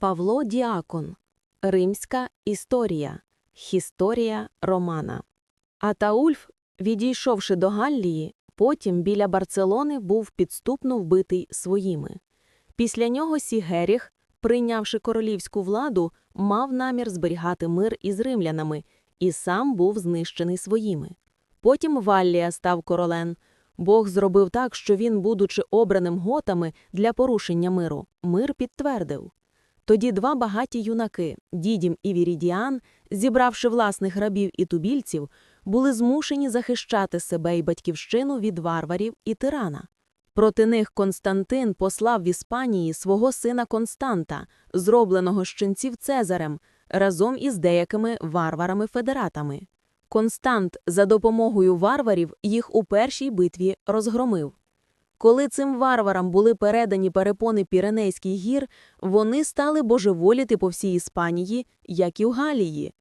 Павло Діакон. Римська історія. Хісторія Романа. Атаульф, відійшовши до Галлії, потім біля Барселони був підступно вбитий своїми. Після нього Сігеріх, прийнявши королівську владу, мав намір зберігати мир із римлянами і сам був знищений своїми. Потім Валлія став королем. Бог зробив так, що він, будучи обраним готами для порушення миру, мир підтвердив. Тоді два багаті юнаки, Дідім і Вірідіан, зібравши власних рабів і тубільців, були змушені захищати себе і батьківщину від варварів і тирана. Проти них Константин послав в Іспанії свого сина Константа, зробленого з ченців Цезарем, разом із деякими варварами-федератами. Констант за допомогою варварів їх у першій битві розгромив. Коли цим варварам були передані перепони Піренейських гір, вони стали божеволіти по всій Іспанії, як і в Галії.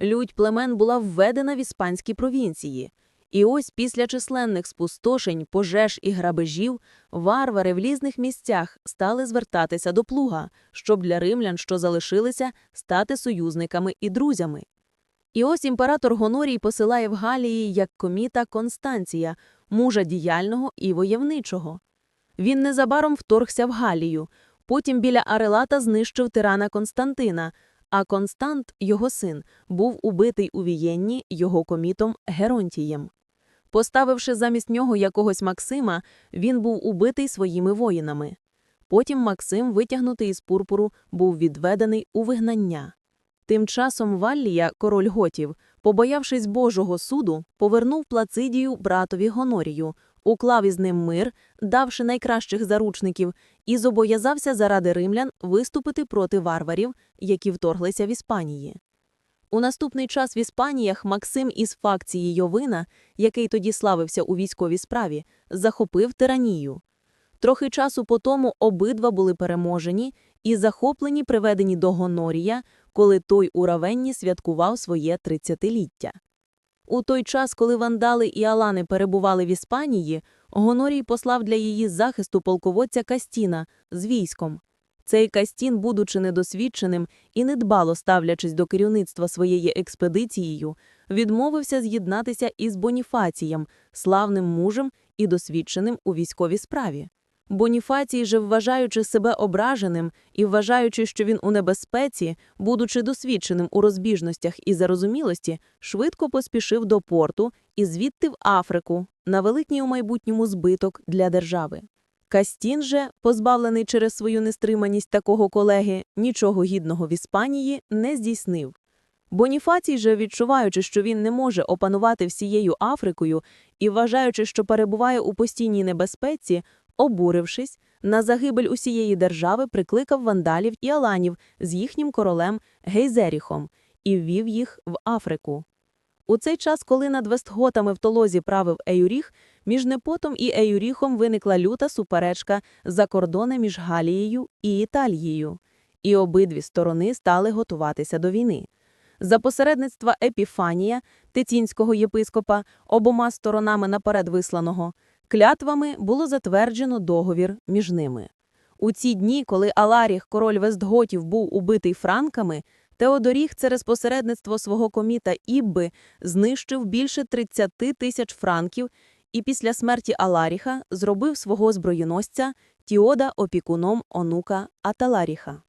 Лють племен була введена в іспанські провінції. І ось після численних спустошень, пожеж і грабежів, варвари в різних місцях стали звертатися до плуга, щоб для римлян, що залишилися, стати союзниками і друзями. І ось імператор Гонорій посилає в Галії як коміта Констанція, мужа діяльного і воєвничого. Він незабаром вторгся в Галію, потім біля Арелата знищив тирана Константина, а Констант, його син, був убитий у Вієнні його комітом Геронтієм. Поставивши замість нього якогось Максима, він був убитий своїми воїнами. Потім Максим, витягнутий із пурпуру, був відведений у вигнання. Тим часом Валлія, король готів, побоявшись Божого суду, повернув Плацидію братові Гонорію, уклав із ним мир, давши найкращих заручників, і зобов'язався заради римлян виступити проти варварів, які вторглися в Іспанії. У наступний час в Іспаніях Максим із факції Йовина, який тоді славився у військовій справі, захопив тиранію. Трохи часу по тому обидва були переможені і захоплені приведені до Гонорія, коли той у Равенні святкував своє тридцятиліття. У той час, коли вандали і алани перебували в Іспанії, Гонорій послав для її захисту полководця Кастіна з військом. Цей Кастін, будучи недосвідченим і недбало ставлячись до керівництва своєю експедицією, відмовився з'єднатися із Боніфацієм, славним мужем і досвідченим у військовій справі. Боніфацій же, вважаючи себе ображеним і вважаючи, що він у небезпеці, будучи досвідченим у розбіжностях і зарозумілості, швидко поспішив до порту і звідти в Африку на великий у майбутньому збиток для держави. Кастін же, позбавлений через свою нестриманість такого колеги, нічого гідного в Іспанії не здійснив. Боніфацій же, відчуваючи, що він не може опанувати всією Африкою і вважаючи, що перебуває у постійній небезпеці, обурившись, на загибель усієї держави прикликав вандалів і аланів з їхнім королем Гейзеріхом і ввів їх в Африку. У цей час, коли над Вестготами в толозі правив Еюріх, між Непотом і Еюріхом виникла люта суперечка за кордони між Галією і Італією, і обидві сторони стали готуватися до війни. За посередництва Епіфанія, тицінського єпископа, обома сторонами наперед висланого, клятвами було затверджено договір між ними. У ці дні, коли Аларіх, король Вестготів, був убитий франками, Теодоріх через посередництво свого коміта Ібби знищив більше 30 тисяч франків і після смерті Аларіха зробив свого зброєносця Тіода опікуном онука Аталаріха.